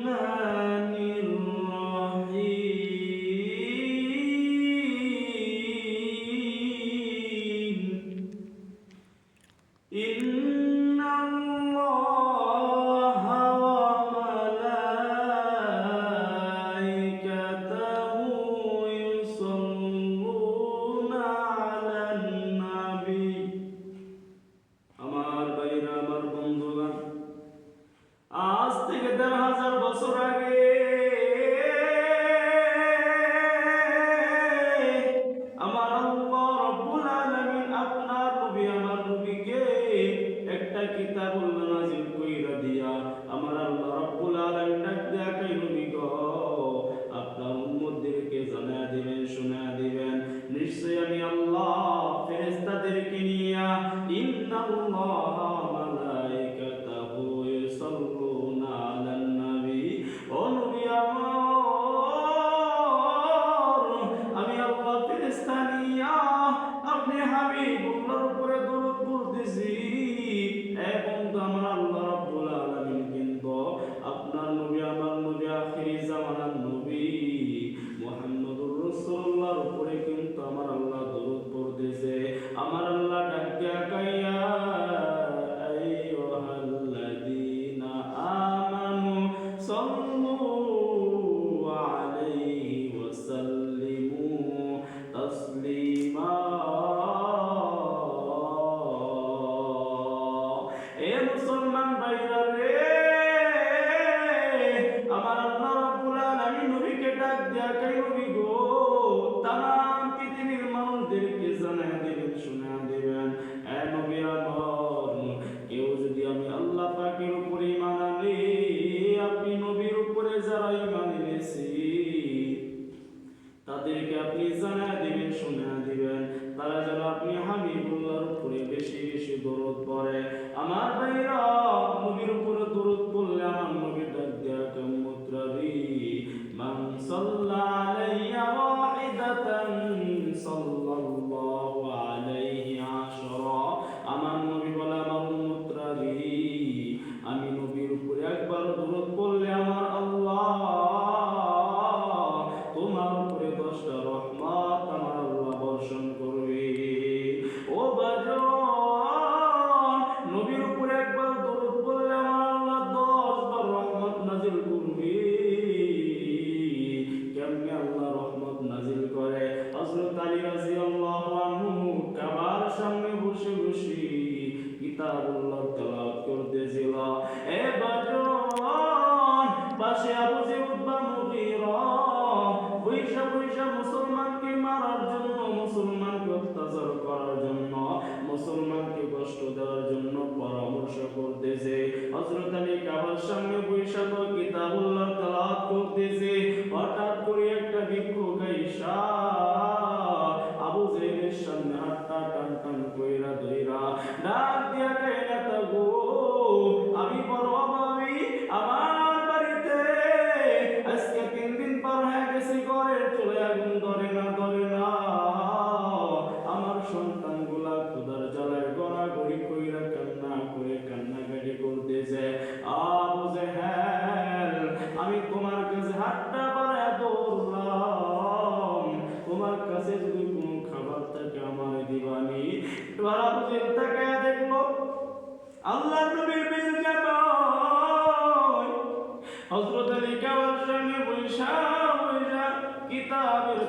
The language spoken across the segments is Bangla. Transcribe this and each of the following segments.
Amen. আল্লাহ নবীর বেড়ে যাব আলী সামনে বৈশা বৈশা কিতাবের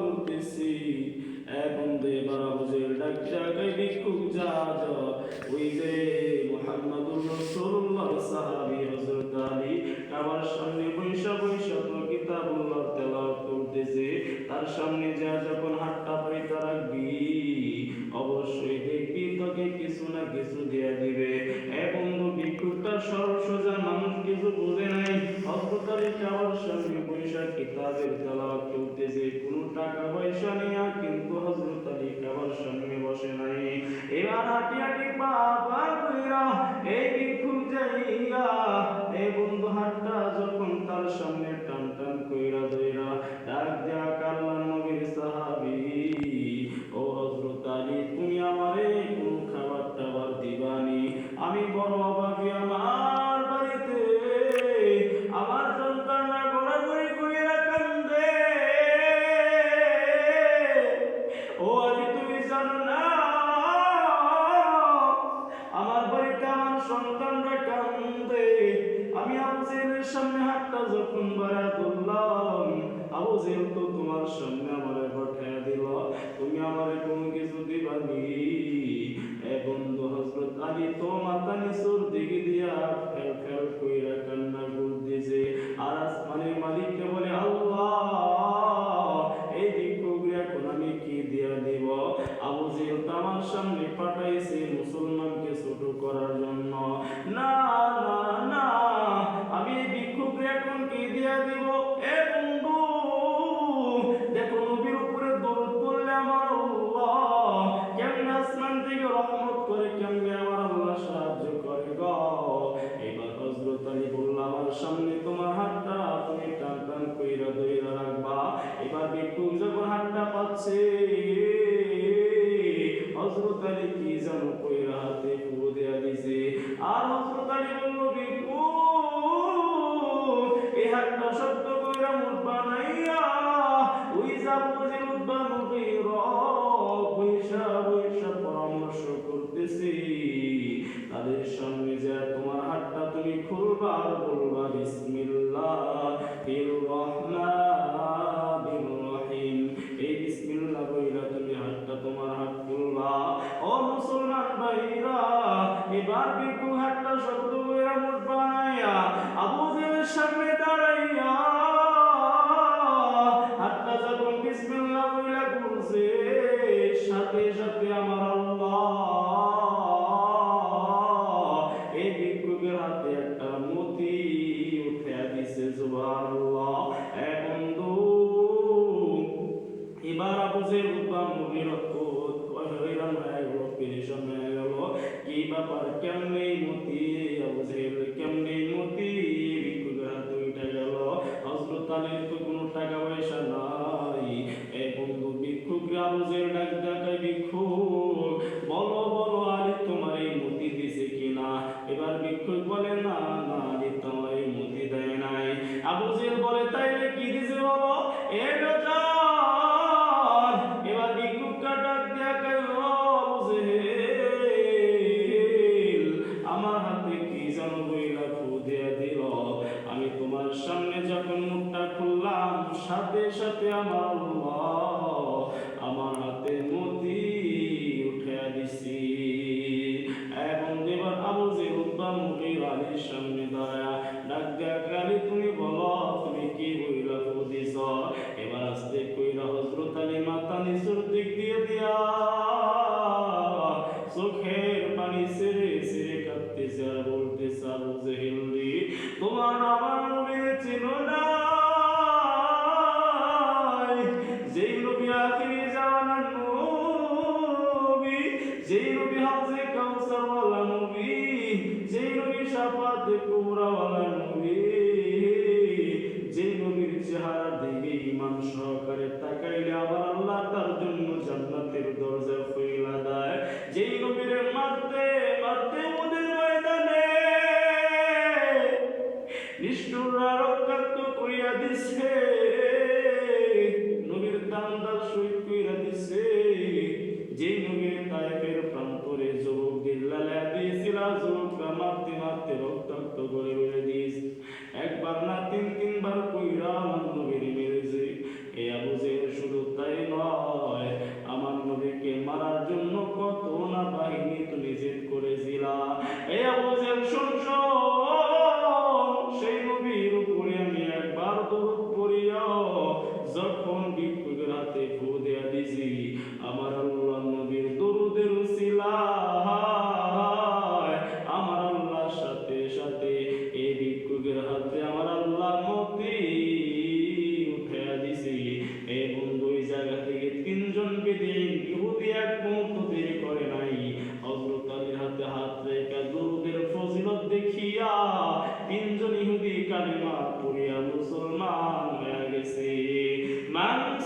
করতেছি। বুঝের খুব যা ওই যে মোহাম্মদুর রসুল্লাহ সাহাবি আলী সামনে বৈশা বৈশা কিতাবুল্লাহ তেলাপ করতেছে। তার সামনে যা যখন কিছু দিয়ে দিবে। এ বন্ধু ভিক্ষুকটা সোজা মানুষ কিছু বোঝে নাই। হসপিটালে যাওয়ার সামনে পয়সা কিতাবের তেলাওয়াত করতেছে কোনো টাকা পয়সা নেয়া কিন্তু হজরত আলী কাবার সামনে বসে নাই। এবার হাঁটি হাঁটি বাবা এই ভিক্ষুক যাইয়া এ বন্ধু হাটটা যখন তার সামনে ছোট করার জন্য। না না না, আমি ভিক্ষুককে এখন কি দিয়ে দিব? এ বন্ধু, দেখো নবীর উপরে দরুদ পড়লে আমার কেমন আসমান থেকে রহমত করে, কেমনে আমার আল্লাহ সাহায্য করে গ। এবার হজরত আলী বলল, আমার সামনে তোমার হাতটা তুমি টান টান কইরা দইরা রাখবা। এবার ভিক্ষুক যখন হাতটা পাচ্ছে হজরত আলী কি জানো কইরা হাতে بركا বিচার বলতে চাও যে হিন্দি? তোমার আমার মেয়ে চিনো না কত না বাহিনী তুমি জেদ করেছিলা এ অবজেল শুনছো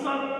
Son.